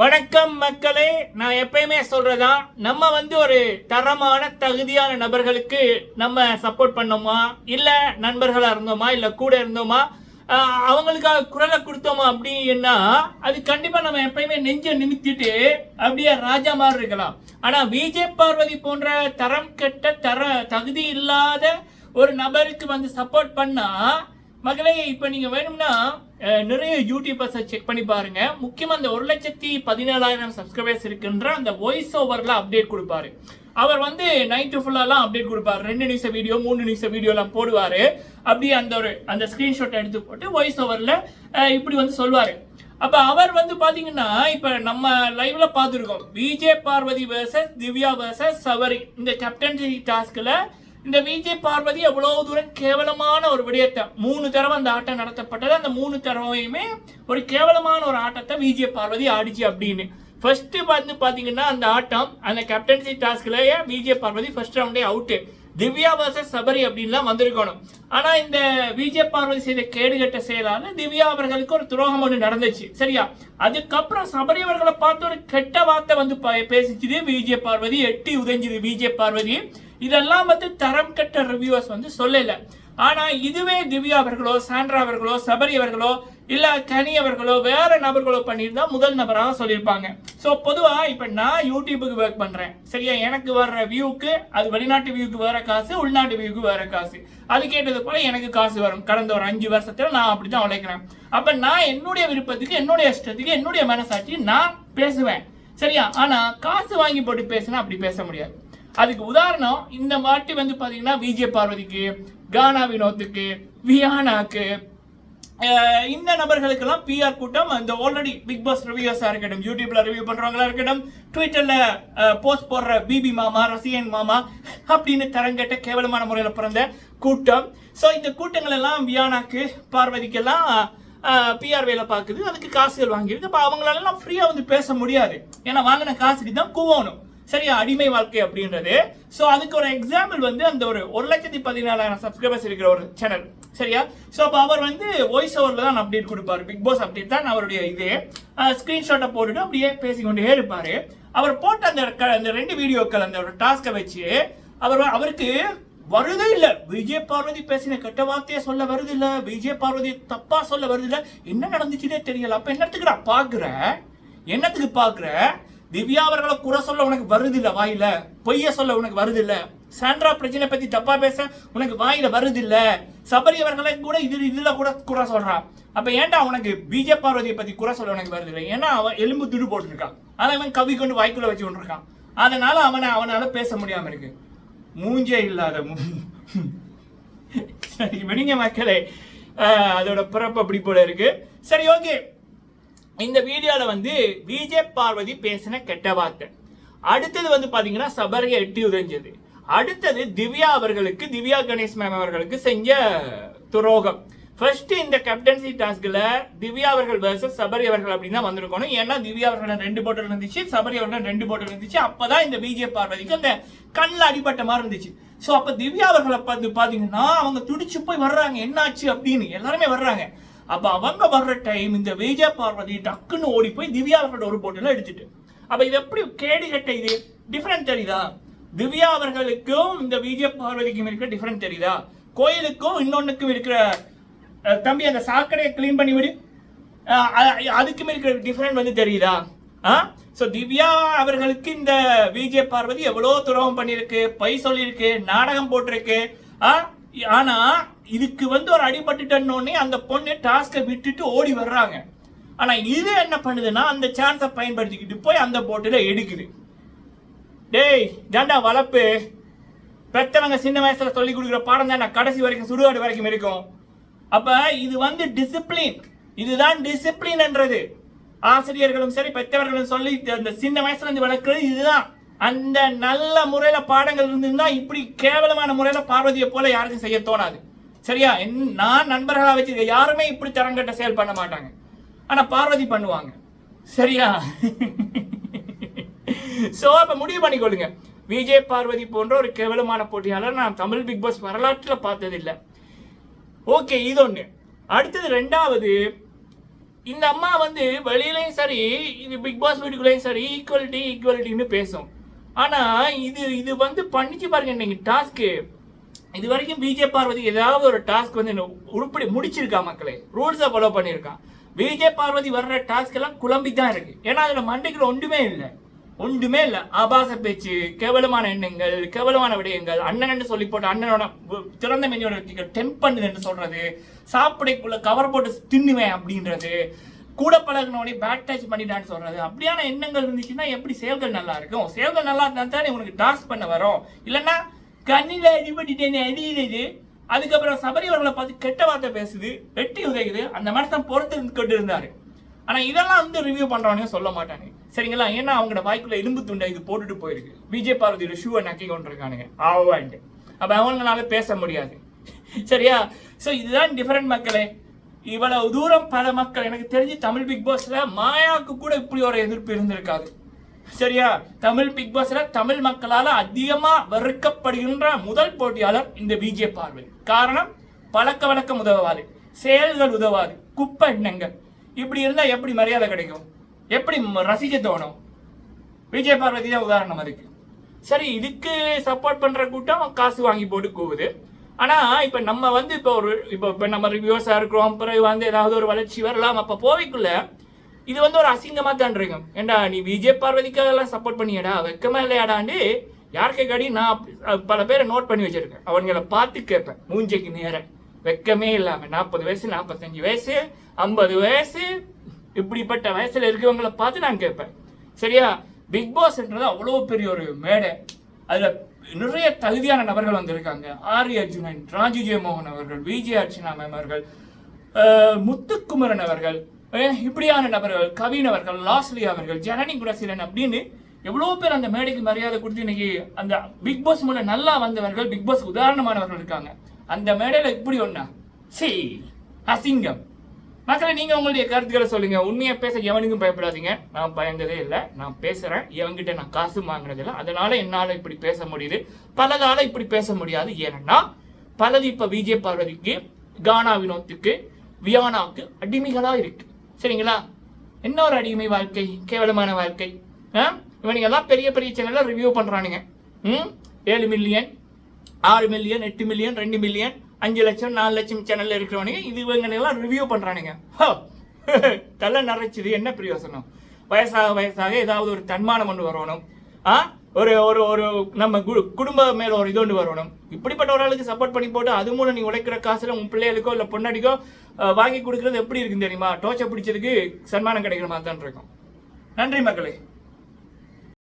வணக்கம் மக்களே நான் எப்பயுமே சொல்றதான் நம்ம வந்து ஒரு தரமான தகுதியான நபர்களுக்கு நம்ம சப்போர்ட் பண்ணோமா? இல்ல நண்பர்களா இருந்தோமா? இல்ல கூட இருந்தோமா? அவங்களுக்காக குரலை கொடுத்தோமா அப்படின்னா அது கண்டிப்பா நம்ம எப்பயுமே நெஞ்ச நிமித்திட்டு அப்படியே ராஜா மாதிரி இருக்கலாம். ஆனா விஜய் பார்வதி போன்ற தரம் கெட்ட தர தகுதி இல்லாத ஒரு நபருக்கு வந்து சப்போர்ட் பண்ணா மகளே இப்போ நீங்க வேணும்னா நிறைய யூடியூபர்ஸை செக் பண்ணி பாருங்க. முக்கியமாக அந்த ஒரு லட்சத்தி பதினேழாயிரம் சப்ஸ்கிரைபர்ஸ் இருக்குன்ற அந்த வாய்ஸ் ஓவரில் அப்டேட் கொடுப்பாரு. அவர் வந்து நைட்டு ஃபுல்லாலாம் அப்டேட் கொடுப்பார். ரெண்டு நிமிஷம் வீடியோ மூணு நிமிஷம் வீடியோலாம் போடுவார். அப்படியே அந்த ஒரு அந்த ஸ்க்ரீன்ஷாட் எடுத்து போட்டு வாய்ஸ் ஓவரில் இப்படி வந்து சொல்லுவார் அப்போ அவர் வந்து பார்த்தீங்கன்னா இப்போ நம்ம லைவ்ல பார்த்துருக்கோம் விஜய் பார்வதி வேர்சஸ் திவ்யா வேர்சஸ் சவரி. இந்த கேப்டன்சி டாஸ்கில் இந்த விஜய் பார்வதி எவ்வளவு தூரம் கேவலமான ஒரு விடயத்தை மூணு தடவை அந்த ஆட்டம் நடத்தப்பட்டது. அந்த மூணு தடவையுமே ஒரு கேவலமான ஒரு ஆட்டத்தை விஜய் பார்வதி ஆடிச்சு அப்படின்னு. ஃபர்ஸ்ட் வந்து பாத்தீங்கன்னா அந்த ஆட்டம் அந்த கேப்டன்சி டாஸ்க்லயே விஜய் பார்வதி ஃபர்ஸ்ட் ரவுண்டே அவுட்டு திவ்யா வர்சஸ் சபரி அப்படின்லாம் வந்திருக்கணும். ஆனா இந்த விஜய் பார்வதி செய்த கேடுகட்ட செயலால திவ்யா அவர்களுக்கு ஒரு துரோகம் ஒன்று நடந்துச்சு. சரியா? அதுக்கப்புறம் சபரி அவர்களை பார்த்து ஒரு கெட்ட வார்த்தை வந்து ப- பேசிச்சுது. விஜய் பார்வதி எட்டி உதைஞ்சுது. விஜய் பார்வதி இதெல்லாம் வந்து தரம் கெட்ட ரிவ்யூவர்ஸ் வந்து சொல்லல. ஆனா இதுவே திவ்யா அவர்களோ சாண்ட்ரா அவர்களோ சபரி அவர்களோ இல்ல கனி அவர்களோ வேற நபர்களோ பண்ணியிருந்தா முதல் நபராக சொல்லியிருப்பாங்க. ஸோ பொதுவா இப்ப நான் யூடியூபுக்கு ஒர்க் பண்றேன். சரியா? எனக்கு வர்ற வியூக்கு அது வெளிநாட்டு வியூக்கு வேற காசு உள்நாட்டு வியூக்கு வேற காசு. அது கேட்டது போல எனக்கு காசு வரும். கடந்த ஒரு அஞ்சு வருஷத்துல நான் அப்படிதான் உழைக்கிறேன். அப்ப நான் என்னுடைய விருப்பத்துக்கு என்னுடைய இஷ்டத்துக்கு என்னுடைய மனசாட்சி நான் பேசுவேன். சரியா? ஆனா காசு வாங்கி போட்டு பேசினா அப்படி பேச முடியாது. அதுக்கு உதாரணம் இந்த மாட்டி வந்து பார்த்தீங்கன்னா விஜே பார்வதிக்கு கானா வினோத்துக்கு வியானாக்கு இந்த நபர்களுக்கெல்லாம் பிஆர் கூட்டம் இந்த ஆல்ரெடி பிக் பாஸ் ரிவ்யூஸா இருக்கட்டும் யூடியூப்ல ரிவ்யூ பண்றவங்களா இருக்கட்டும் ட்விட்டர்ல போஸ்ட் போடுற பிபி மாமா ரசிகன் மாமா அப்படின்னு தரங்கட்ட கேவலமான முறையில் பிறந்த கூட்டம். ஸோ இந்த கூட்டங்கள் எல்லாம் வியானாக்கு பார்வதிக்கெல்லாம் பிஆர் வேலை பார்க்குது. அதுக்கு காசுகள் வாங்கியிருக்கு. அப்போ அவங்களாலலாம் ஃப்ரீயாக வந்து பேச முடியாது. ஏன்னா வாங்கின காசுக்கு தான் கூவணும். சரியா? அடிமை வாழ்க்கை அப்படின்றது. ஸோ அதுக்கு ஒரு எக்ஸாம்பிள் வந்து அந்த ஒரு ஒரு லட்சத்தி பதினாலாயிரம் சப்ஸ்கிரைபர்ஸ் இருக்கிற ஒரு சேனல் சரியா? ஸோ அப்போ அவர் வந்து வாய்ஸ் ஓவரில் தான் அப்டேட் கொடுப்பாரு. பிக் பாஸ் அப்டேட் தான் அவருடைய இது. ஸ்க்ரீன்ஷாட்டை போட்டுட்டு அப்படியே பேசிக்கொண்டே இருப்பார். அவர் போட்ட அந்த க- அந்த ரெண்டு வீடியோக்கள் அந்த ஒரு டாஸ்கை வச்சு அவர் அவருக்கு வருதே இல்ல. விஜய் பார்வதி பேசின கெட்ட வார்த்தையை சொல்ல வருது இல்ல. விஜய் பார்வதி தப்பா சொல்ல வருது இல்ல. என்ன நடந்துச்சுன்னே தெரியல. அப்ப என்னத்துக்கு நான் பாக்குற என்னத்துக்கு பாக்குற திவ்யா அவர்களை குறை சொல்ல உனக்கு வருது இல்லை வாயில? பொய்ய சொல்ல உனக்கு வருது இல்லை சாண்ட்ரா பிரச்சனை பத்தி தப்பா பேச உனக்கு வாயில வருது இல்ல சபரி அவர்களை கூட இது இதுல கூட குறை சொல்றான் அப்ப ஏன்டா உனக்கு பிஜே பார்வதியை பத்தி குறை சொல்ல உனக்கு வருது இல்லை ஏன்னா அவன் எலும்பு துடு போட்டுருக்கான். அதை அவன் கவி கொண்டு வாய்க்குள்ள வச்சு கொண்டிருக்கான். அதனால அவனை அவனால பேச முடியாம இருக்கு. மூஞ்சே இல்லாத சரி விடுங்க மக்களே. அதோட பிறப்பு அப்படி போல இருக்கு. சரி ஓகே இந்த வீடியோவில் வந்து விஜய் பார்வதி பேசின கெட்ட வார்த்தை. அடுத்தது வந்து பார்த்தீங்கன்னா சபரியை எட்டி உதஞ்சது அடுத்தது திவ்யா அவர்களுக்கு திவ்யா கணேஷ் மேம் அவர்களுக்கு செஞ்ச துரோகம். ஃபர்ஸ்ட் இந்த கேப்டன்சி டாஸ்க்ல திவ்யா அவர்கள் versus சபரி அவர்கள் அப்படின்னு தான் வந்திருக்கணும். ஏன்னா திவ்யா அவர்கள் ரெண்டு போட்டல் இருந்துச்சு சபரி அவர்கள் ரெண்டு போட்டல் இருந்துச்சு. அப்பதான் இந்த பிஜே பார்வதிக்கு அந்த கண்ணில் அடிபட்ட மாதிரி இருந்துச்சு. ஸோ அப்ப திவ்யா அவர்களை பார்த்து பாத்தீங்கன்னா அவங்க துடிச்சு போய் வர்றாங்க என்னாச்சு அப்படின்னு எல்லாருமே வர்றாங்க. அப்போ அவங்க வர்ற டைம் இந்த விஜய பார்வதி டக்குன்னு ஓடி போய் திவ்யா அவர்களோட ஒரு போட்டில எடுத்துட்டு. அப்போ இது எப்படி கேடு கட்ட இது? டிஃப்ரெண்ட் தெரியுதா? திவ்யா அவர்களுக்கும் இந்த விஜய பார்வதிக்கும் இருக்கிற டிஃப்ரெண்ட் தெரியுதா? கோயிலுக்கும் இன்னொன்றுக்கும் இருக்கிற தம்பி அந்த சாக்கடையை க்ளீன் பண்ணி விடு. அதுக்கும் இருக்கிற டிஃப்ரெண்ட் வந்து தெரியுதா? ஆ? ஸோ திவ்யா அவர்களுக்கு இந்த விஜய பார்வதி எவ்வளோ துரோகம் பண்ணியிருக்கு பொய் சொல்லியிருக்கு நாடகம் போட்டிருக்கு. ஆ? ஆனா இதுக்கு வந்து ஒரு அடிபட்டுட்டோன்னே அந்த பொண்ணு டாஸ்கை விட்டுட்டு ஓடி வர்றாங்க. ஆனா இது என்ன பண்ணுதுன்னா அந்த சான்ஸை பயன்படுத்திக்கிட்டு போய் அந்த போட்டில் எடுக்குது. டேய் ஜாண்டா வளர்ப்பு பெத்தவங்க சின்ன வயசுல சொல்லி கொடுக்குற பாடம் தான் கடைசி வரைக்கும் சுடுகாடு வரைக்கும் இருக்கும். அப்ப இது வந்து டிசிப்ளின் இதுதான் டிசிப்ளின்ன்றது ஆசிரியர்களும் சரி பெற்றவர்களும் சொல்லி அந்த சின்ன வயசுல இருந்து வளர்க்கிறது இதுதான். அந்த நல்ல முறையில பாடங்கள் இருந்திருந்தா இப்படி கேவலமான முறையில பார்வதியை போல யாருக்கும் செய்ய தோணாது. சரியா? என்- நான் நண்பர்களா வச்சிருக்க யாருமே இப்படி தரங்கட்ட செயல் பண்ண மாட்டாங்க. ஆனா பார்வதி பண்ணுவாங்க. சரியா? சோ அப்ப முடிவு பண்ணிக்கொள்ளுங்க. விஜய் பார்வதி போன்ற ஒரு கேவலமான போட்டியாளர் நான் தமிழ் பிக் பாஸ் வரலாற்றில் பார்த்ததில்லை. ஓகே இது ஒண்ணு. அடுத்தது ரெண்டாவது இந்த அம்மா வந்து வெளியிலையும் சரி இது பிக் பாஸ் வீட்டுக்குள்ளேயும் சரி ஈக்குவலிட்டி ஈக்குவலிட்டின்னு பேசும். ஆனா இது இது வந்து பண்ணிச்சு பாருங்க இன்னைக்கு டாஸ்க்கு இது வரைக்கும் பிஜே பார்வதி ஏதாவது ஒரு டாஸ்க் வந்து உருப்படி முடிச்சிருக்கா மக்களே? ரூல்ஸை ஃபாலோ பண்ணியிருக்கான் விஜய் பார்வதி வர்ற டாஸ்க் எல்லாம் குழம்பி தான் இருக்கு. ஏன்னா அதுல மண்டைக்குள்ள ஒன்றுமே இல்லை. ஒன்றுமே இல்லை. ஆபாச பேச்சு கேவலமான எண்ணங்கள் கேவலமான விடயங்கள் அண்ணன் சொல்லி போட்டு அண்ணனோட திறந்த மெஞ்சோட டெம்ப் பண்ணுதுன்னு சொல்றது சாப்பிடைக்குள்ள கவர் போட்டு தின்னுவேன் அப்படின்றது கூட பழகினோடனே பேட் டச் பண்ணிட்டான்னு சொல்றது. அப்படியான எண்ணங்கள் இருந்துச்சுன்னா எப்படி சேவ்கள் நல்லா இருக்கும்? சேவ்கள் நல்லா இருந்தா தானே உனக்கு டாஸ் பண்ண வரும். இல்லைன்னா கண்ணில அடிபட்டுட்டேன்னு அடியிடுது அதுக்கப்புறம் சபரிவர்களை பார்த்து கெட்ட வார்த்தை பேசுது வெட்டி உதைக்குது. அந்த மனுஷன் பொறுத்து கொண்டு இருந்தாரு. ஆனால் இதெல்லாம் வந்து ரிவ்யூ பண்ணுறவனே சொல்ல மாட்டாங்க சரிங்களா? ஏன்னா அவங்களோட வாய்க்குள்ள எலும்பு துண்டை இது போட்டுட்டு போயிருக்கு. விஜய் பார்வதியோட ஷூவை நக்கி கொண்டிருக்கானுங்க. ஆவான்ட்டு அப்போ அவங்களால பேச முடியாது. சரியா? ஸோ இதுதான் டிஃப்ரெண்ட் மக்களே. இவ்வளவு தூரம் பல மக்கள் எனக்கு தெரிஞ்சு தமிழ் பிக் பாஸ்ல மாயாவுக்கு கூட இப்படி ஒரு எதிர்ப்பு இருந்திருக்காது. சரியா? தமிழ் பிக் பாஸ்ல தமிழ் மக்களால அதிகமா வெறுக்கப்படுகின்ற முதல் போட்டியாளர் இந்த பிஜே பார்வை காரணம் பழக்க வழக்கம் உதவாது செயல்கள் உதவாது குப்பை எண்ணங்கள். இப்படி இருந்தா எப்படி மரியாதை கிடைக்கும்? எப்படி ம- ரசிக்க தோணும்? விஜய் பார்வதி தான் உதாரணம் அதுக்கு. சரி இதுக்கு சப்போர்ட் பண்ற கூட்டம் காசு வாங்கி போட்டு கூவுது. ஆனால் இப்போ நம்ம வந்து இப்போ ஒரு இப்போ இப்போ நம்ம ரிவ்யூஸாக இருக்கிறோம் பிறகு வந்து ஏதாவது ஒரு வளர்ச்சி வரலாம் அப்போ போவிக்குள்ள இது வந்து ஒரு அசிங்கமாக தான் இருக்கும். ஏண்டா நீ விஜய் பார்வதிக்காக எல்லாம் சப்போர்ட் பண்ணியடா வெக்கமா இல்லையாடாண்டு யார் கேட்காடி நான் பல பேரை நோட் பண்ணி வச்சுருக்கேன். அவங்கள பார்த்து கேட்பேன். மூஞ்சைக்கு நேரம். வெக்கமே இல்லாமல் நாற்பது வயசு நாற்பத்தஞ்சு வயசு ஐம்பது வயசு இப்படிப்பட்ட வயசில் இருக்கிறவங்கள பார்த்து நான் கேட்பேன். சரியா? பிக் பாஸ்ன்றது அவ்வளோ பெரிய ஒரு மேடை. அதில் நிறைய தகுதியான நபர்கள் வந்திருக்காங்க. ஆர். அர்ஜுனன் ராஜு ஜெயமோகன் அவர்கள் விஜய் அர்ச்சனா மேம் அவர்கள் முத்துக்குமரன் அவர்கள் இப்படியான நபர்கள் கவின் அவர்கள் லாஸ்லி அவர்கள் ஜனனி குரசீலன் அப்படின்னு எவ்வளோ பேர் அந்த மேடைக்கு மரியாதை கொடுத்து இன்னைக்கு அந்த பிக் பாஸ் மூலம் நல்லா வந்தவர்கள் பிக் பாஸ் உதாரணமானவர்கள் இருக்காங்க. அந்த மேடையில் இப்படி ஒன்றா சி அசிங்கம். மக்களை நீங்க உங்களுடைய கருத்துக்களை சொல்லுங்க. உண்மையை பேச எவனுக்கும் பயப்படாதீங்க. நான் பயந்ததே இல்லை. நான் பேசுறேன். எவன்கிட்ட நான் காசு வாங்கினதில்லை. அதனால் அதனால என்னால இப்படி பேச முடியுது. பலதால இப்படி பேச முடியாது. ஏன்னா பலது இப்ப விஜய் பார்வதிக்கு கானா வினோத்துக்கு வியானாவுக்கு அடிமைகளா இருக்கு. சரிங்களா? என்ன ஒரு அடிமை வாழ்க்கை? கேவலமான வாழ்க்கை. ஆ? இவனுங்க எல்லாம் பெரிய பெரிய சேனல்ல ரிவ்யூ பண்றானுங்க. ம்? ஏழு மில்லியன் ஆறு மில்லியன் எட்டு மில்லியன் ரெண்டு மில்லியன் அஞ்சு லட்சம் நாலு லட்சம் சேனல்ல இருக்கிறவனுங்க இது இவங்கெல்லாம் ரிவ்யூ பண்றானுங்க. ஹோ! தலை நரைச்சுது. என்ன பிரயோசனம்? வயசாக வயசாக ஏதாவது ஒரு தன்மானம் ஒன்று வரணும். ஆ? ஒரு ஒரு ஒரு நம்ம குடும்ப மேல ஒரு இது ஒன்று வரணும். இப்படிப்பட்ட ஒரு ஆளுக்கு சப்போர்ட் பண்ணி போட்டு அது மூலம் நீ உழைக்கிற காசுல உன் பிள்ளைகளுக்கோ இல்லை பொண்டாட்டிக்கோ வாங்கி கொடுக்கறது எப்படி இருக்குன்னு தெரியுமா? டோச்சை பிடிச்சதுக்கு சன்மானம் கிடைக்கிற மாதிரி தான் இருக்கும். நன்றி மக்களே.